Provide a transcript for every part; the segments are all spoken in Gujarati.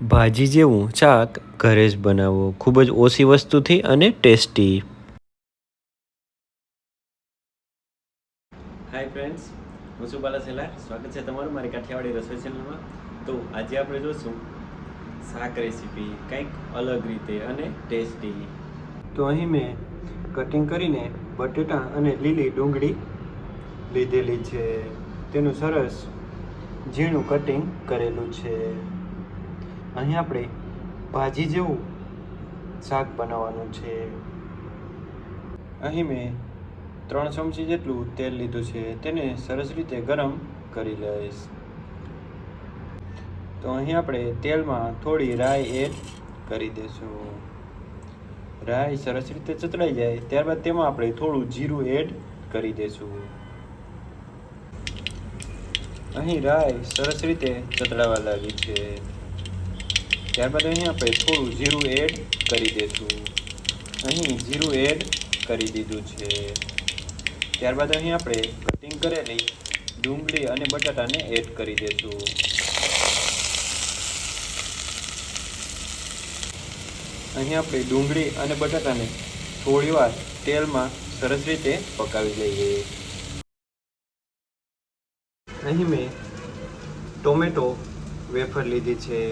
ભાજી જેવું શાક ઘરે જ બનાવો. ખૂબ જ ઓછી વસ્તુથી અને ટેસ્ટી. હાય ફ્રેન્ડ્સ હું છું બાલા સ્વાગત છે તમારું મારી કાઠિયાવાડી રસોઈ ચેનલમાં તો આજે આપણે જોશું શાક રેસીપી કંઈક અલગ રીતે અને ટેસ્ટી. તો અહીં મેં કટિંગ કરીને બટેટા અને લીલી ડુંગળી લીધેલી છે. તેનું સરસ ઝીણું કટિંગ કરેલું છે. અહીં આપણે ભાજી જેવું શાક બનાવવાનું છે. અહીં મેં ત્રણ ચમચી જેટલું તેલ લીધું છે, તેને સરસ રીતે ગરમ કરી લઈશ. તો અહીં આપણે તેલમાં થોડી રાઈ એડ કરી દઈશું. રાઈ સરસ રીતે ચતળાઈ જાય, ત્યારબાદ તેમાં આપણે થોડું જીરું એડ કરી દઈશું. અહીં રાઈ સરસ રીતે ચતળાવા લાગી છે. ત્યારબાદ અહીં આપણે થોડું જીરું એડ કરી દઈશું અહીં જીરું એડ કરી દીધું છે. ત્યારબાદ અહીં આપણે કટિંગ કરેલી ડુંગળી અને બટાટાને એડ કરી દઈશું અહીં આપણે ડુંગળી અને બટાટાને થોડી વાર તેલમાં સરસ રીતે પકાવી લઈએ. અહીં મેં ટોમેટો વેફર લીધી છે.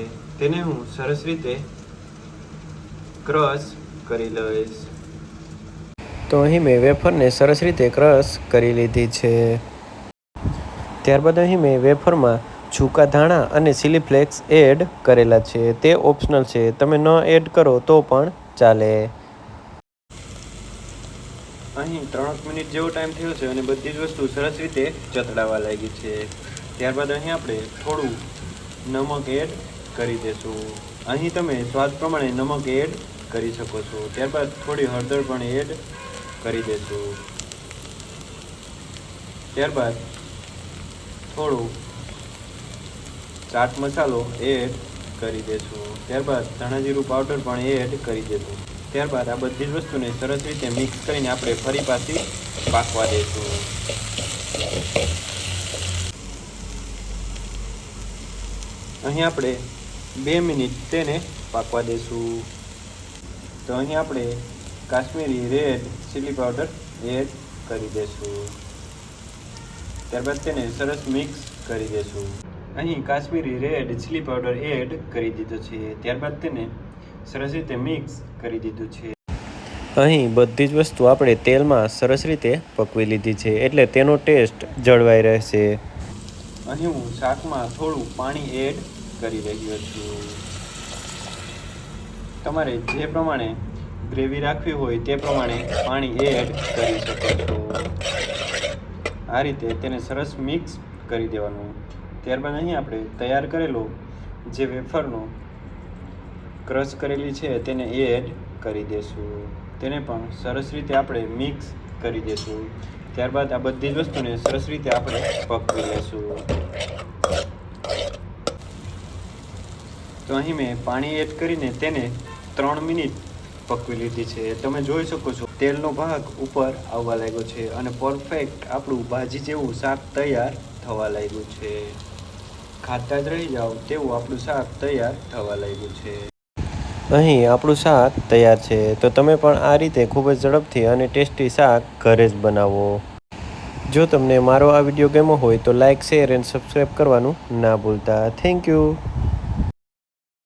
તેને હું સરસ રીતે ક્રશ કરી લઈશ. તો અહીં મેં વેફરને સરસ રીતે ક્રશ કરી લીધી છે. ત્યારબાદ અહીં મેં વેફરમાં છૂકા ધાણા અને ચીલી ફ્લેક્સ એડ કરેલા છે. તે ઓપ્શનલ છે. તમે ન એડ કરો તો પણ ચાલે. અહીં ત્રણ મિનિટ જેવો ટાઈમ થયો છે અને બધી જ વસ્તુ સરસ રીતે ચતડાવા લાગી છે. ત્યારબાદ અહીં આપણે થોડું નમક એડ કરી દેશું. અહીં તમે સ્વાદ પ્રમાણે નમક એડ કરી શકો છો. ત્યારબાદ થોડી હળદર પણ એડ કરી દેશું. ત્યારબાદ થોડું ચાટ મસાલો એડ કરી દેશું. ત્યારબાદ ધાણા જીરું પાવડર પણ એડ કરી દેશું. ત્યારબાદ આ બધી જ વસ્તુને સરસ રીતે મિક્સ કરીને આપણે ફરી પાછી પાકવા દેશું. અહીં આપણે બે મિનિટ તેને પાકવા દઈશું તો અહીં આપણે Kashmiri red chilli powder add કરી દઈશું ત્યારબાદ તેને સરસ મિક્સ કરી દઈશું અહીં Kashmiri red chilli powder add કરી દીધો છે. ત્યારબાદ તેને સરસ રીતે મિક્સ કરી દીધું છે. અહીં બધી જ વસ્તુ આપણે તેલમાં સરસ રીતે પકવી લીધી છે એટલે તેનો ટેસ્ટ જળવાઈ રહેશે. અહીં હું શાકમાં થોડું પાણી એડ કરી રહ્યો છું. તમારે જે પ્રમાણે ગ્રેવી રાખવી હોય તે પ્રમાણે પાણી એડ કરી શકો છો. આ રીતે તેને સરસ મિક્સ કરી દેવાનું. ત્યારબાદ અહીં આપણે તૈયાર કરેલો જે વેફરનો ક્રશ કરેલી છે તેને એડ કરી દઈશું તેને પણ સરસ રીતે આપણે મિક્સ કરી દઈશું ત્યારબાદ આ બધી જ વસ્તુને સરસ રીતે આપણે પકવી લઈશું તો અહીં મેં પાણી એડ કરીને તેને ત્રણ મિનિટ પકવી લીધી છે. તમે જોઈ શકો છો, તેલનો ભાગ ઉપર આવવા લાગ્યો છે અને પરફેક્ટ આપણું ભાજી જેવું શાક તૈયાર થવા લાગ્યું છે. ખાતા જ રહી જાઓ, તેવું આપણું શાક તૈયાર થવા લાગ્યું છે. અહીં આપણું શાક તૈયાર છે. તો તમે પણ આ રીતે ખૂબ જ ઝડપથી અને ટેસ્ટી શાક ઘરે જ બનાવો. જો તમને મારો આ વીડિયો ગમ્યો હોય તો લાઇક શેર એન્ડ સબસ્ક્રાઈબ કરવાનું ના ભૂલતા. Thank you